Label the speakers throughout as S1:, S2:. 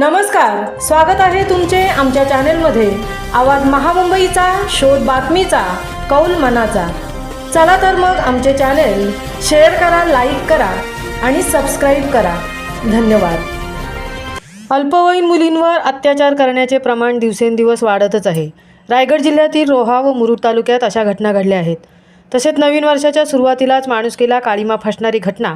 S1: नमस्कार स्वागत आहे तुमचे आमच्या चॅनेलमध्ये. आवाज महामुंबईचा शोध बातमीचा कौल मनाचा. चला तर मग आमचे चॅनेल शेअर करा लाईक करा आणि सबस्क्राईब करा. धन्यवाद. अल्पवयीन मुलींवर अत्याचार करण्याचे प्रमाण दिवसेंदिवस वाढतच आहे. रायगड जिल्ह्यातील रोहा व मुरुड तालुक्यात अशा घटना घडल्या आहेत. तसेच नवीन वर्षाच्या सुरुवातीलाच माणुसकीला काळीमा फासणारी घटना.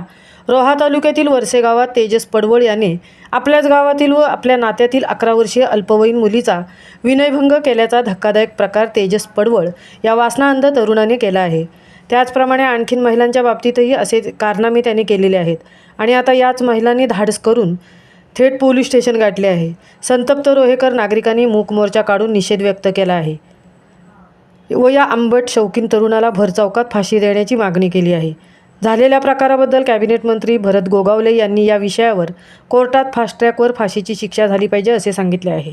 S1: रोहा तालुक्यातील वरसे गावात तेजस पडवळ याने आपल्याच गावातील व आपल्या नात्यातील अकरा वर्षीय अल्पवयीन मुलीचा विनयभंग केल्याचा धक्कादायक प्रकार तेजस पडवळ या वासनाअंध तरुणाने केला आहे. त्याचप्रमाणे आणखीन महिलांच्या बाबतीतही असे कारनामे त्याने केलेले आहेत. आणि आता याच महिलांनी धाडस करून थेट पोलीस स्टेशन गाठले आहे. संतप्त रोहेकर नागरिकांनी मूक मोर्चा काढून निषेध व्यक्त केला आहे. व या आंबट शौकीन तरुणाला भरचौकात फाशी देण्याची मागणी केली आहे. झालेल्या प्रकाराबद्दल कॅबिनेट मंत्री भरत गोगावले यांनी या विषयावर कोर्टात फास्ट ट्रॅकवर फाशीची शिक्षा झाली पाहिजे असे सांगितले आहे.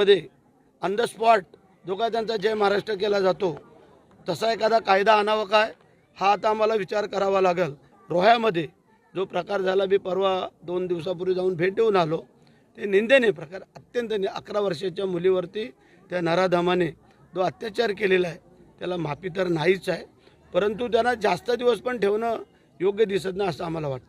S2: मध्ये ऑन द स्पॉट जो काय त्यांचा जय महाराष्ट्र केला जातो. तसा एखादा कायदा आणावा काय? हा आता आम्हाला विचार करावा लागेल. रोह्यामध्ये जो प्रकार झाला मी परवा दोन दिवसापूर्वी जाऊन भेट देऊन आलो. ते निंदनीय प्रकार अत्यंत अकरा वर्षाच्या मुलीवरती त्या नराधमाने जो अत्याचार केलेला आहे त्याला माफी तर नाहीच आहे परंतु त्यांना जास्त दिवस पण ठेवणं योग्य दिसत नाही असं आम्हाला वाटतं.